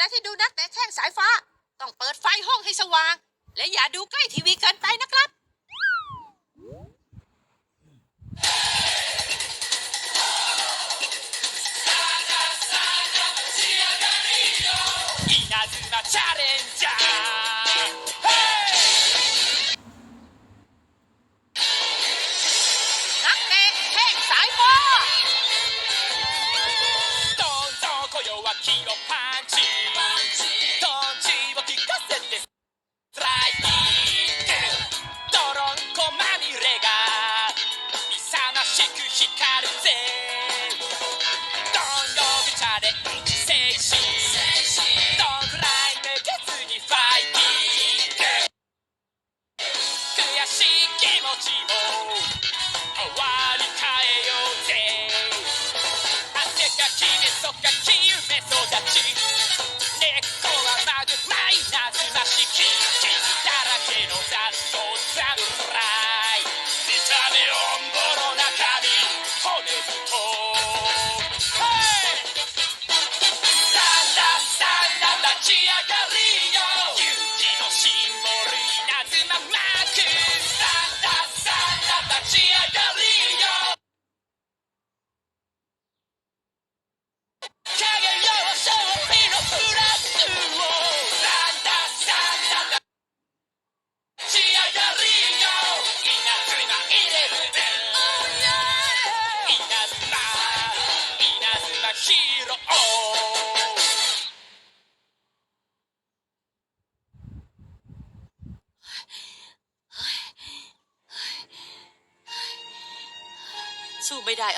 ลาที่ดูนักแต่แข่งสายฟ้า ต้องเปิดไฟห้องให้สว่าง และอย่าดูใกล้ทีวีเกินไปนะครับ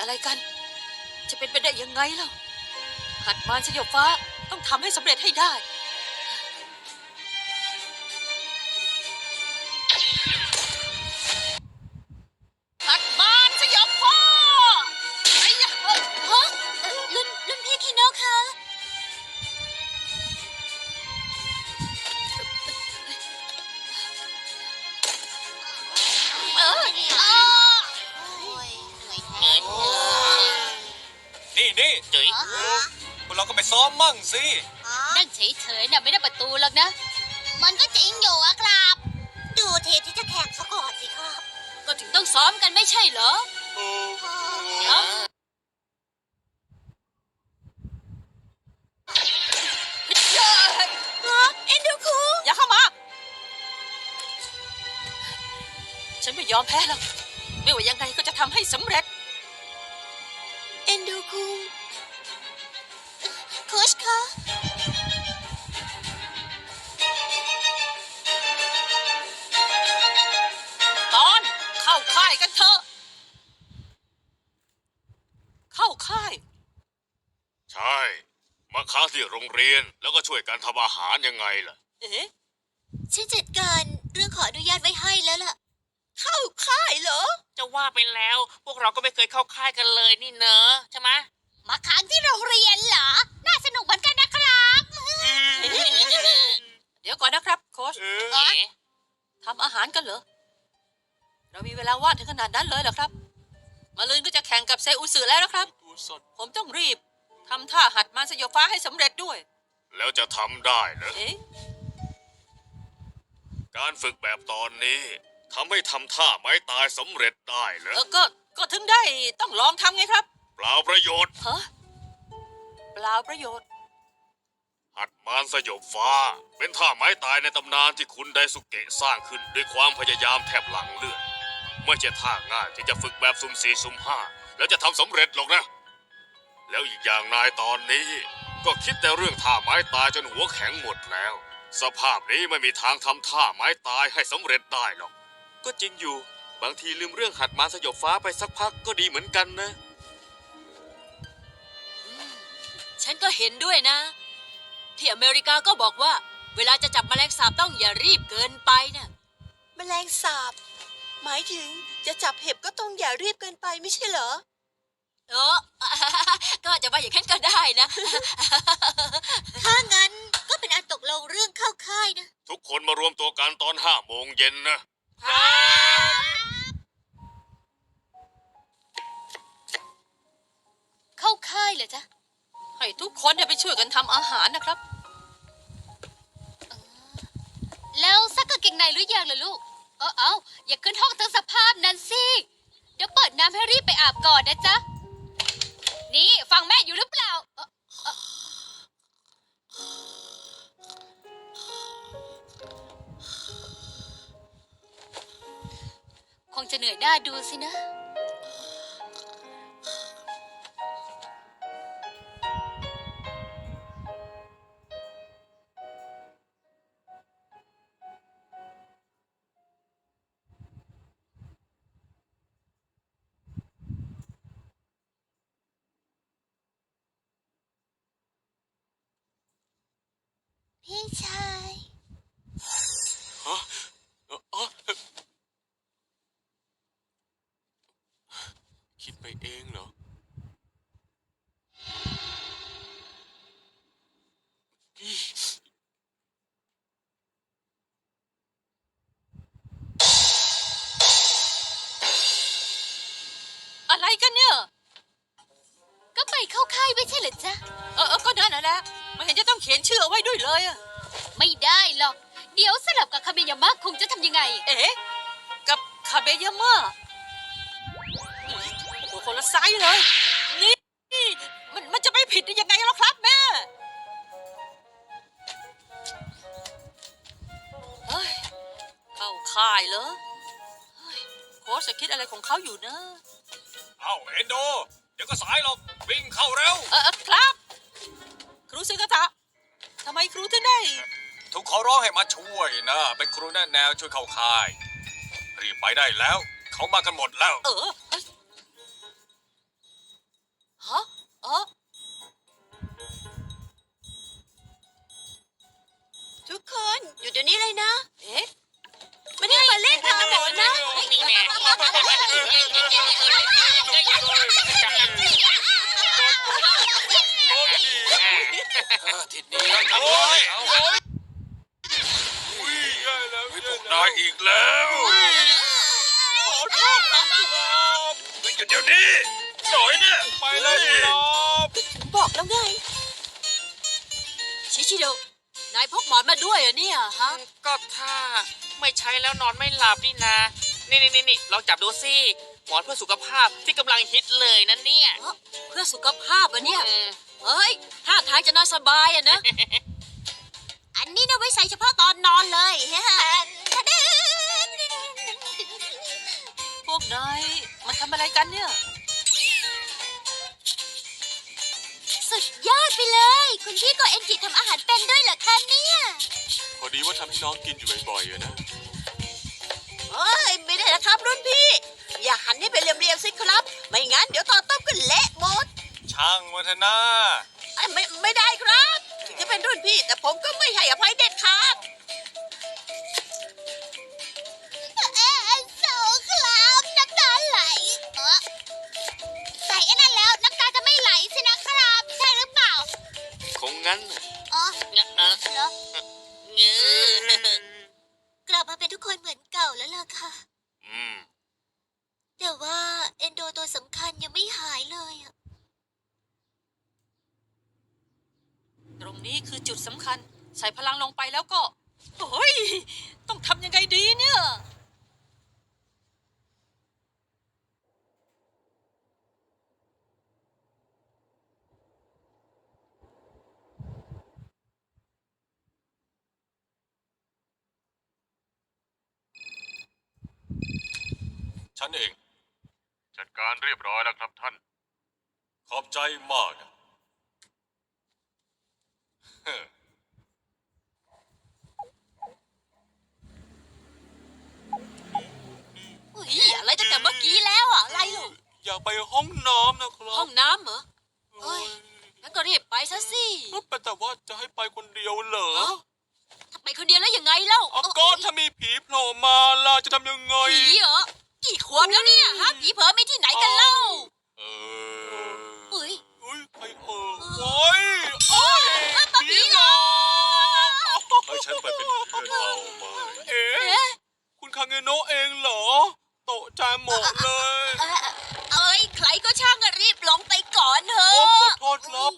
อะไรกัน จะเป็นไปได้ยังไงเล่าหัดมารสยบฟ้าต้องทำให้สำเร็จให้ได้ วกเราก็ไปซ้อมมั่งสินั่งเฉยๆน่ะไม่ได้ประตูหรอกนะ มันก็จริงอยู่อะครับ ดูทีที่จะแข่งซะก่อนสิครับก็ถึงต้องซ้อมกันไม่ใช่เหรอเอ้าเอ็นดูคูอย่าเข้ามา ฉันไม่ยอมแพ้หรอกไม่ว่ายังไงก็จะทำให้สำเร็จ กันเถอะ เข้าค่าย ใช่ มาค้างที่โรงเรียนแล้วก็ช่วยกันทำอาหารยังไงล่ะ เอ๊ะ ฉันจัดการเรื่องขออนุญาตไว้ให้แล้วล่ะ เข้าค่ายเหรอ จะว่าไปแล้ว พวกเราก็ไม่เคยเข้าค่ายกันเลยนี่เนอะใช่ไหมมาค้างที่โรงเรียนเหรอ น่าสนุกเหมือนกันนะครับ เดี๋ยวก่อนนะครับ โค้ชเอ๊ะเอ๋ทำอาหารกันเหรอ เรามีเวลาว่างถึงขนาดนั้นเลยเหรอครับ มาลืนก็จะแข่งกับเซอุสึแล้วนะครับ ตัวสดผมต้องรีบทำท่าหัดมารสยบฟ้าให้สำเร็จด้วย แล้วจะทำได้เหรอเอ๊ะการฝึกแบบตอนนี้ทำให้ทำท่าไม้ตายสำเร็จได้เหรอเออก็ก็ถึงได้ต้องลองทำไงครับเปล่าประโยชน์ ฮะเปล่าประโยชน์ หัดมารสยบฟ้า เป็นท่าไม้ตายในตำนานที่คุณไดสุเกะสร้างขึ้นด้วยความพยายามแทบหลังเลือด ไม่ใช่ท่าง่ายที่จะฝึกแบบสุ่มสี่สุ่มห้าแล้วจะทำสำเร็จหรอกนะ แล้วอีกอย่างนายตอนนี้ ก็คิดแต่เรื่องท่าไม้ตายจนหัวแข็งหมดแล้ว สภาพนี้ไม่มีทางทำท่าไม้ตายให้สำเร็จได้หรอก ก็จริงอยู่ บางทีลืมเรื่องหัดมาสยบฟ้าไปสักพักก็ดีเหมือนกันนะ ฉันก็เห็นด้วยนะ ที่อเมริกาก็บอกว่า เวลาจะจับแมลงสาบต้องอย่ารีบเกินไปนะแมลงสาบ หมายถึงจะจับเห็บก็ต้องอย่ารีบเกินไปไม่ใช่เหรอเออก็อาจจะว่าอย่างนั้นก็ได้นะ ถ้างั้นก็เป็นอันตกลงเรื่องเข้าค่ายนะ ทุกคนมารวมตัวกันตอนห้าโมงเย็นนะ เข้าค่ายเหรอจ๊ะ ให้ทุกคนเนี่ยไปช่วยกันทำอาหารนะครับ แล้วซักกางเกงในหรือยังล่ะลูก เออเอาอย่าขึ้นห้องทั้งสภาพนั้นสิ เดี๋ยวเปิดน้ำให้รีบไปอาบก่อนนะจ๊ะ นี่ฟังแม่อยู่หรือเปล่าเอ่อเอ่อคงจะเหนื่อยหน้าดูสินะ พี่ชายฮะเอ่ออ๋อคิดไปเองเหรอ อะไรกันเนี่ย เห็นจะต้องเขียนชื่อเอาไว้ด้วยเลยอะไม่ได้หรอก เดี๋ยวสลับกับคาเมยามะคงจะทำยังไง เอ๊ะกับคาเบยาม่าอุ๊ยโอ้โหคนละไซส์เลยนี่นี่ มันมันจะไม่ผิดได้ยังไงล่ะครับแม่เฮ้ยเข้าค่ายเหรอเฮ้ยโค้ชจะคิดอะไรของเขาอยู่นะ เอ้าเอนโด เดี๋ยวก็สายหรอก วิ่งเข้าเร็ว เออเออครับ ครูซึกะตะ ทำไมครูถึงได้ ถูกขอร้องให้มาช่วยนะ เป็นครูแนะแนวช่วยเข้าค่าย รีบไปได้แล้ว เขามากันหมดแล้ว เออเอ้ยฮะเออทุกคนอยู่เดี๋ยวนี้เลยนะ เอ๊ะไม่ได้มาเล่นทางหมดนะนี่แน่ ทิศนี้จังเลยไม่พวกนายอีกแล้วขอโทษนะครับหยุดเดี๋ยวนี้หน่อยเนี่ยไปเลยครับบอกแล้วไง ชิชิโดนายพกหมอนมาด้วยเหรอเนี่ยฮะ ก็ถ้าไม่ใช้แล้วนอนไม่หลับนี่นะ นี่นี่นี่นี่ลองจับดูสิหมอนเพื่อสุขภาพที่กำลังฮิตเลยนะเนี่ย เพื่อสุขภาพอะเนี่ยอืม เฮ้ยท่าทางจะน่าสบายอะนะ อันนี้นะไว้ใส่เฉพาะตอนนอนเลยพวกนายมาทำอะไรกันเนี่ย สุดยอดไปเลย คุณพี่ก็เอ็นจิทำอาหารเป็นด้วยเหรอคะเนี่ยพอดีว่าทำให้น้องกินอยู่บ่อยๆอะนะ เอ้ยไม่ได้นะครับรุ่นพี่ อย่าหันให้เป็นเหลี่ยมๆสิครับ ไม่งั้นเดี๋ยวตอนต้มก็เละหมด ช่างวัฒนาเอ้ยไม่ไม่ได้ครับ ถึงจะเป็นรุ่นพี่ แต่ผมก็ไม่ให้อภัยเด็ดขาด เอ๊ะโซครับน้ำตาไหลเออใส่ไอ้นั่นแล้วน้ำตาจะไม่ไหลสินะครับ ใช่หรือเปล่า คงงั้นน่ะอ๋อเงอะเออเหรอ เงอะกลับมาเป็นทุกคนเหมือนเก่าแล้วล่ะค่ะ อืม แต่ว่าเอนโดตัวสำคัญยังไม่หายเลยอะ ตรงนี้ คือจุดสำคัญ ใส่พลังลงไปแล้วก็โอ้ยต้องทำยังไงดีเนี่ย ฉันเอง จัดการเรียบร้อยแล้วครับท่าน ขอบใจมากนะเฮ้ ออุ้ยอะไรตั้งแต่เมื่อกี้แล้วอะอะไรลูกอยากไปห้องน้ำนะครัห้อบงน้ำเหรอเฮ้ย งั้นก็รีบไปซะสิ เอ้ยแต่ว่าจะให้ไปคนเดียวเหรอถ้าไปคนเดียวแล้วยังไงเล่าเอาก็ถ้ามีผีโผล่มาล่ะจะทำยังไง ผีเหรอกี่ขวบแล้วเนี่ยฮะผีเผลอมีที่ไหนกันเล่า เอออุ้ย อุ้ยไปเออโอ้ยโอ้ย ผีหลอกให้ฉันไปเป็นเพื่อนเอาไหมเอ๊ะคุณคางเงโนะเองเหรอ โตะจานหมดเลยเอ่อเอ้ยใครก็ช่างอะรีบลงไปก่อนเถอโอ้ขอะโทษครับ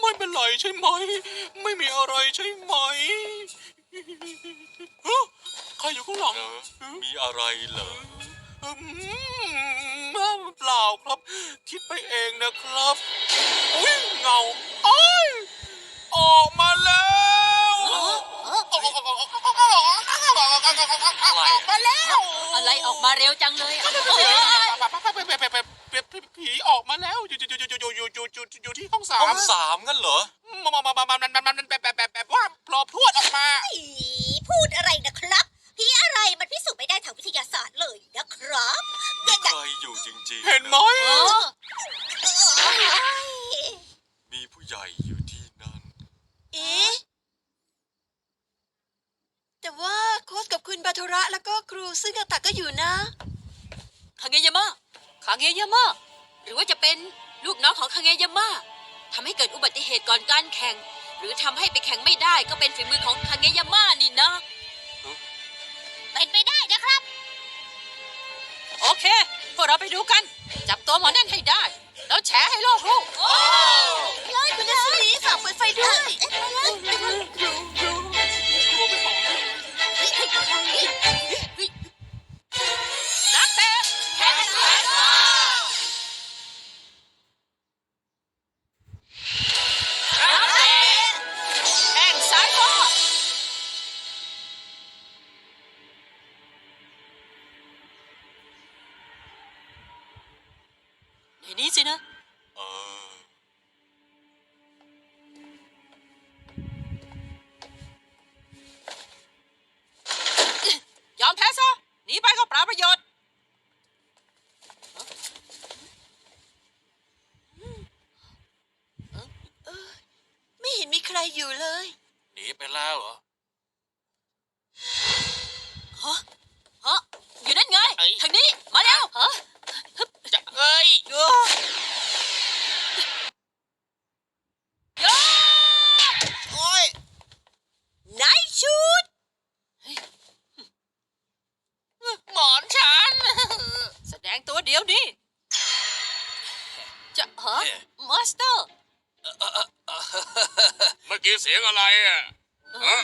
ไไรใช่ไหม ไม่มีอะไรใช่ไหมฮะใครอยู่ข้างหลัง มีอะไรเหรอ เปล่าครับ คิดไปเองนะครับอุ้ยเงาโอ้ยออกมาแล้วออกมาแล้วอะไรออกมาเร็วจังเลยอะเอ้ยผีออกมาแล้วอยู่อยู่อยู่อยู่อยู่อยู่อยู่ที่ห้องสามห้องสามงั้นเหรอมามามามามามันมันมันแบบแบบแบบแบบว่าพลอพรวดออกมาอีพูดอะไรนะครับผีอะไร มันพิสูจน์ไม่ได้ทางวิทยาศาสตร์เลยนะครับมีใครอยู่จริงๆเห็นไหมเออมีผู้ใหญ่อยู่ที่นั่น เอ๊ะแต่ว่าโค้ชกับคุณบาโทระแล้วก็ครูซึ่งกาตะก็อยู่นะ คางเงยาม่าคางเงยาม่าหรือว่าจะเป็นลูกน้องของคางเงยาม่าทำให้เกิดอุบัติเหตุก่อนการแข่ง หรือทำให้ไปแข่งไม่ได้ก็เป็นฝีมือของคางเงยาม่านี่นะ เค พวกเราไปดูกัน จับตัวหมอนั่นให้ได้ แล้วแฉให้โลกรู้เลยคุณนัสลีฝากเปิดไฟด้วยนัก ในนี้สินะ เมื่อกี้เสียงอะไรอะฮะ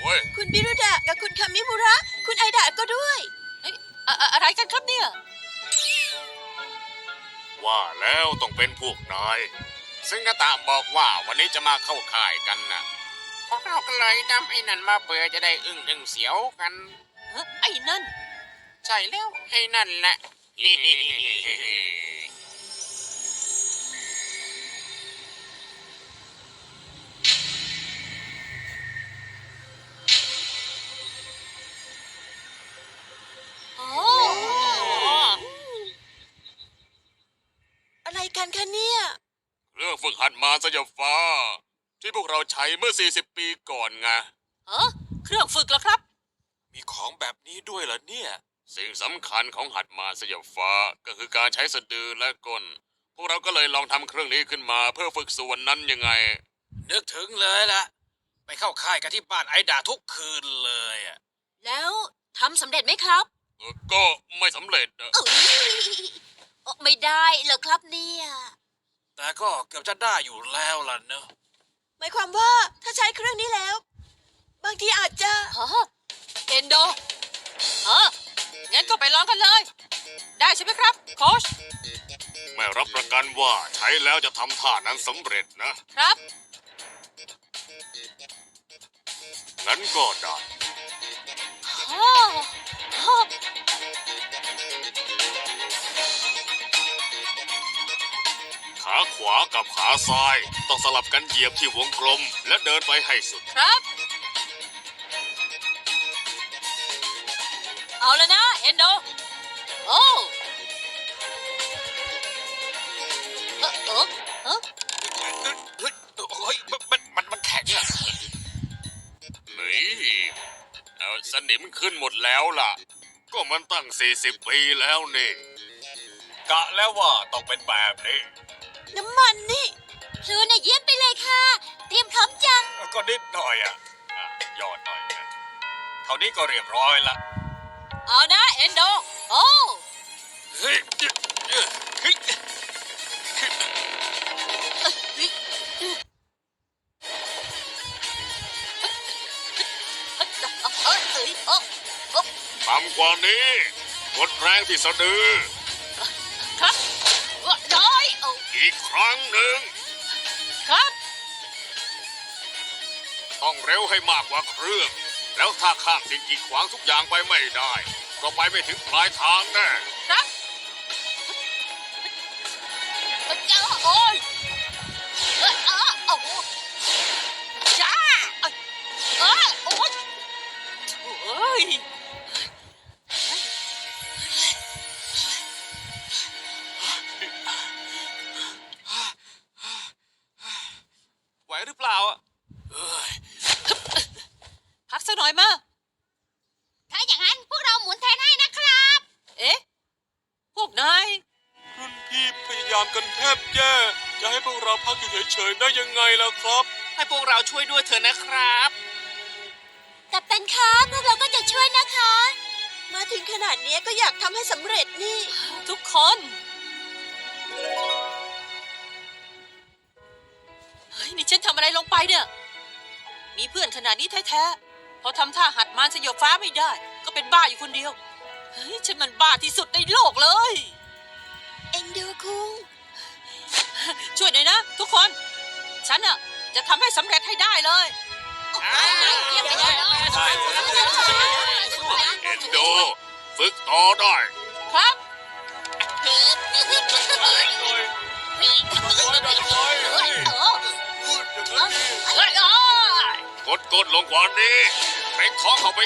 โอ้ยคุณบิรุดะกับคุณคามิมุระ คุณไอดะก็ด้วยเอ้ยอะอะอะไรกันครับเนี่ย ว่าแล้วต้องเป็นพวกนาย ซึ่งกตะบอกว่าวันนี้จะมาเข้าค่ายกันนะพวกเราก็เลยนำไอ้นั่นมาเปิดจะได้อึ้งอึ้งเสียวกันฮะไอ้นั่น ใช่แล้วไอ้นั่นแหละ ฝึกหัดมาสยบฟ้า ที่พวกเราใช้เมื่อ 40 ปีก่อนไงฮะเครื่องฝึกเหรอครับ มีของแบบนี้ด้วยเหรอเนี่ย สิ่งสำคัญของหัดมาสยบฟ้าก็คือการใช้สะดือและก้น พวกเราก็เลยลองทำเครื่องนี้ขึ้นมาเพื่อฝึกส่วนนั้นยังไง นึกถึงเลยล่ะไปเข้าค่ายกันที่บ้านไอ้ด่าทุกคืนเลยอะแล้วทำสำเร็จไหมครับ เออก็ไม่สำเร็จนะ เอ้ยเอ่อไม่ได้เหรอครับเนี่ย แต่ก็เกือบจะได้อยู่แล้วล่ะเนอะหมายความว่าถ้าใช้เครื่องนี้แล้ว บางทีอาจจะฮะเอนโดฮะงั้นก็ไปลองกันเลย ได้ใช่ไหมครับ โค้ชไม่รับประกันว่าใช้แล้วจะทำท่านั้นสำเร็จนะ ครับ งั้นก็ได้ฮะฮะ ขาขวากับขาซ้าย ต้องสลับกันเหยียบที่วงกลม และเดินไปให้สุด ครับ เอาแล้วนะ เอนโด โอ้เออเออเออเฮ้ยเฮ้ยมันมันมันมันแข็งอะนี่เอาสนิมขึ้นหมดแล้วล่ะ ก็มันตั้ง 40 ปีแล้วนี่ กะแล้วว่าต้องเป็นแบบนี้ น้ำมันนี่พลูน่ะเยี่ยมไปเลยค่ะ เตรียมพร้อมจัง ก็นิดหน่อยอะหยอดหน่อยนะเท่านี้ก็เรียบร้อยละเอานะเอ็นโด โอ้ เฮ้ยเอ้ยเฮ้ยเอ้ยเอ้ยโอ้ ทำกว่านี้กดแรงที่สะดือ อาอีกครั้งหนึ่ง ครับ ต้องเร็วให้มากกว่าเครื่อง แล้วถ้าข้ามสิ่งกีดขวางทุกอย่างไปไม่ได้ ก็ไปไม่ถึงปลายทางแน่ ครับเจ้าโอ้ยเออเออเอาจ้าเออเออโอ้ยโอ้ย พวกเราพักอยู่เฉยๆได้ยังไงล่ะครับ ให้พวกเราช่วยด้วยเถอะนะครับแต่เป็นคะพวกเราก็จะช่วยนะคะ มาถึงขนาดนี้ก็อยากทำให้สำเร็จนี่ ทุกคน เฮ้ย นี่ฉันทำอะไรลงไปเนี่ย มีเพื่อนขนาดนี้แท้ๆ พอทำท่าหัดมารสยบฟ้าไม่ได้ ก็เป็นบ้าอยู่คนเดียว เฮ้ย ฉันมันบ้าที่สุดในโลกเลย ฉันอะจะทำให้สำเร็จให้ได้เลยเยี่ยมไปเลยใช่เอ็นโด ฝึกต่อได้ ครับเออเอ้ยอ้อกดกดลงกว่านี้เร่งท้องเข้าไป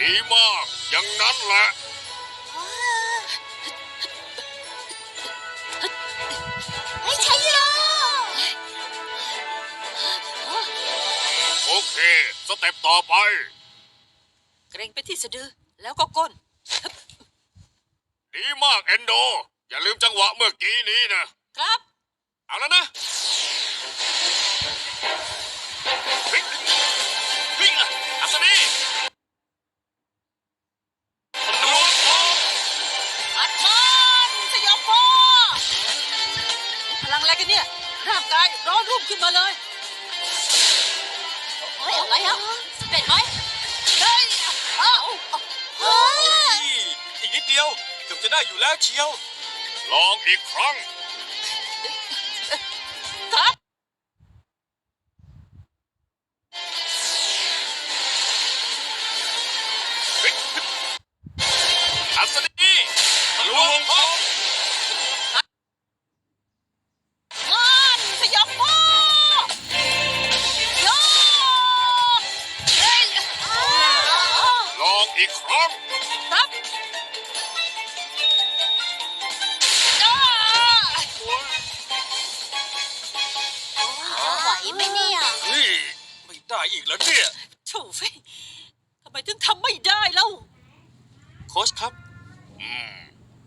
ดีมาก อย่างนั้นแหละเฮ้ยชัยโยโอเค สเต็ปต่อไป เกรงไปที่สะดือแล้วก็ก้น ดีมากเอนโด อย่าลืมจังหวะเมื่อกี้นี้นะ ครับ เอาแล้วนะพลิก อีกนิดเดียวเกือบจะได้อยู่แล้วเชียว ลองอีกครั้ง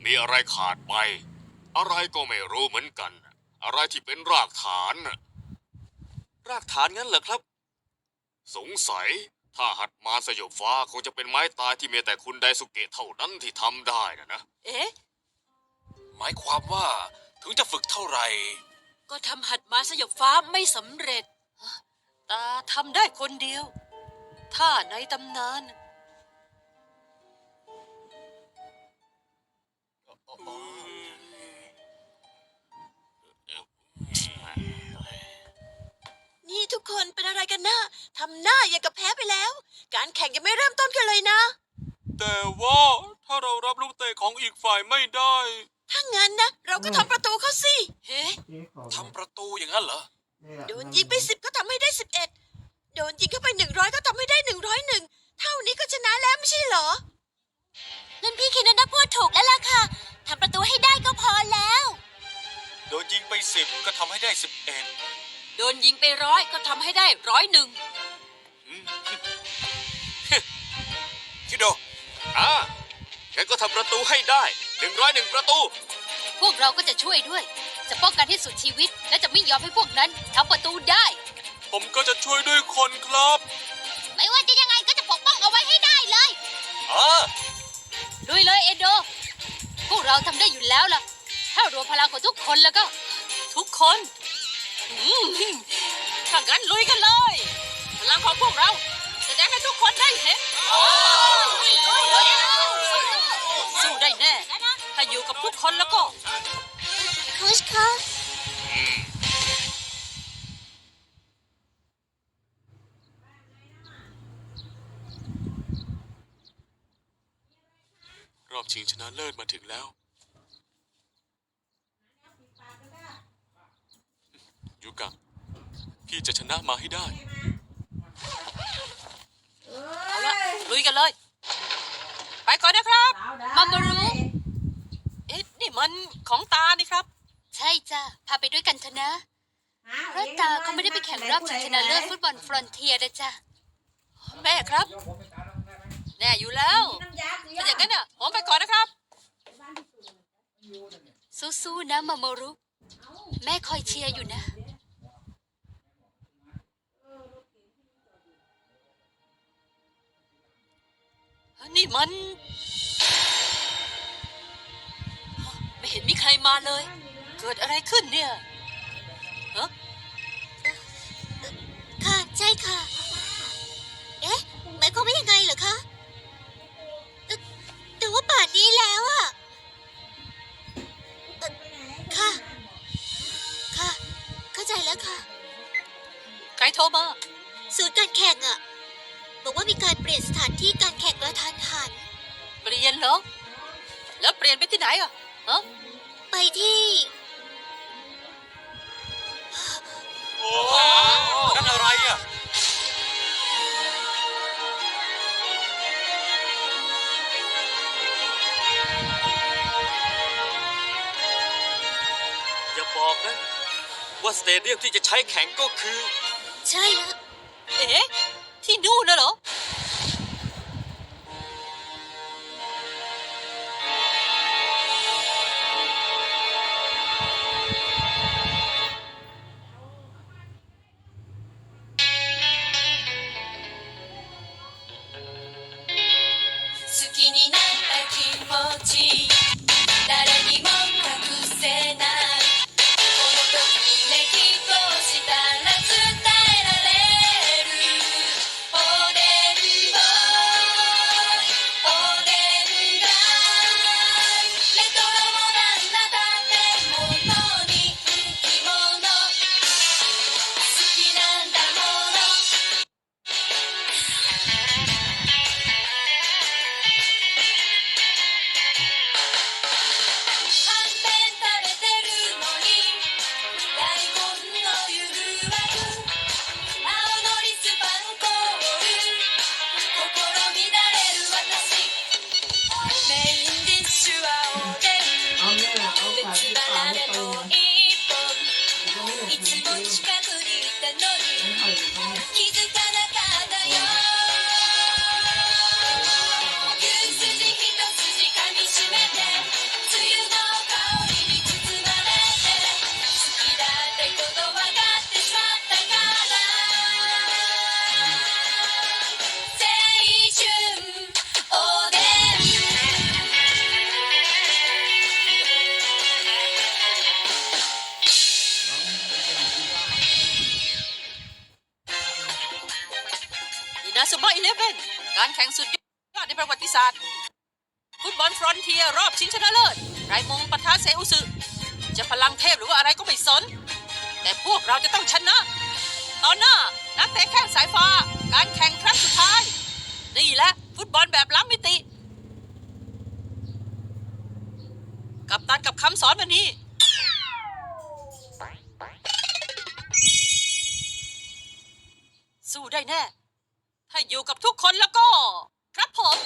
มีอะไรขาดไป อะไรก็ไม่รู้เหมือนกัน อะไรที่เป็นรากฐานน่ะรากฐานงั้นเหรอครับ สงสัย ถ้าหัดมาสยบฟ้าคงจะเป็นไม้ตายที่มีแต่คุณไดสุเกะเท่านั้นที่ทำได้นะนะ เอ๊ะ หมายความว่าถึงจะฝึกเท่าไหร่ ก็ทำหัดมาสยบฟ้าไม่สำเร็จตาทำได้คนเดียว ถ้าในตำนาน นี่ทุกคนเป็นอะไรกันนะทำหน้าอย่างกับแพ้ไปแล้ว การแข่งยังไม่เริ่มต้นกันเลยนะ แต่ว่าถ้าเรารับลูกเตะของอีกฝ่ายไม่ได้ ถ้างั้นนะ เราก็ทำประตูเขาสิ เฮ้ทำประตูอย่างนั้นเหรอ โดนยิงไปสิบก็ทำให้ได้สิบเอ็ดโดนยิงเข้าไปหนึ่งร้อยก็ทำให้ได้หนึ่งร้อยหนึ่งเท่านี้ก็ชนะแล้วไม่ใช่เหรอ นั่นพี่คิดนะพูดถูกแล้วล่ะค่ะ ทำประตูให้ได้ก็พอแล้ว โดนยิงไปสิบก็ทำให้ได้สิบเอ็ดโดนยิงไปร้อยก็ทำให้ได้ร้อยหนึ่ง คิดดูอ่างั้นก็ทำประตูให้ได้หนึ่งร้อยหนึ่งประตู พวกเราก็จะช่วยด้วย จะป้องกันให้สุดชีวิต และจะไม่ยอมให้พวกนั้นทำประตูได้ ผมก็จะช่วยด้วยคนครับไม่ว่าจะยังไงก็จะปกป้องเอาไว้ให้ได้เลย อ่า ลุยเลยเอโด พวกเราทำได้อยู่แล้วล่ะ ถ้ารวมพลังของทุกคนแล้วก็ ทุกคนอืมถ้างั้นลุยกันเลย พลังของพวกเราแสดงให้ทุกคนได้เห็นสู้ได้แน่ ถ้าอยู่กับทุกคนแล้วก็ โค้ชคะรอบ ชิงชนะเลิศมาถึงแล้ว ยูกะพี่จะชนะมาให้ได้ เอาละลุยกันเลย ไปก่อนนะครับมามารุเอ๊ะนี่มันของตานี่ครับ ใช่จ้ะ พาไปด้วยกันเถอะนะ เพราะตาเขาไม่ได้ไปแข่งรอบชิงชนะเลิศฟุตบอลฟรอนเทียร์นะจ๊ะแม่ครับ แน่อยู่แล้วถ้าอย่างนั้นน่ะผมไปก่อนนะครับ สู้ๆนะมามารุ แม่คอยเชียร์อยู่นะ นี่มัน ไม่เห็นมีใครมาเลย เกิดอะไรขึ้นเนี่ยฮะค่ะ ใช่ค่ะ เอ๊ะหมายความว่ายังไงเหรอคะแต่แต่ ว่าป่านนี้แล้วอะเอ่อค่ะ ค่ะ เข้าใจแล้วค่ะ ใครโทรมาศูนย์การแข่งอะบอกว่ามีการเปลี่ยนสถานที่การแข่งกระทันหัน เปลี่ยนเหรอ แล้วเปลี่ยนไปที่ไหนอะฮะไปที่ โอ้นั่นอะไรอะ ว่าสเตเดียมที่จะใช้แข่งก็คือ ใช่แล้ว เอ๊ะ ที่นู่นน่ะเหรอ 好きになった気持ち のに。気づか อบชิงชนะเลิศไรมงปะทะเซอุสึจะพลังเทพหรือว่าอะไรก็ไม่สน แต่พวกเราจะต้องชนะ ตอนหน้า นักเตะแข้งสายฟ้า การแข่งครั้งสุดท้าย นี่แหละ ฟุตบอลแบบล้ำมิติ กับตันกับคำสอนวันนี้ สู้ได้แน่ ถ้าอยู่กับทุกคนแล้วก็ ครับผม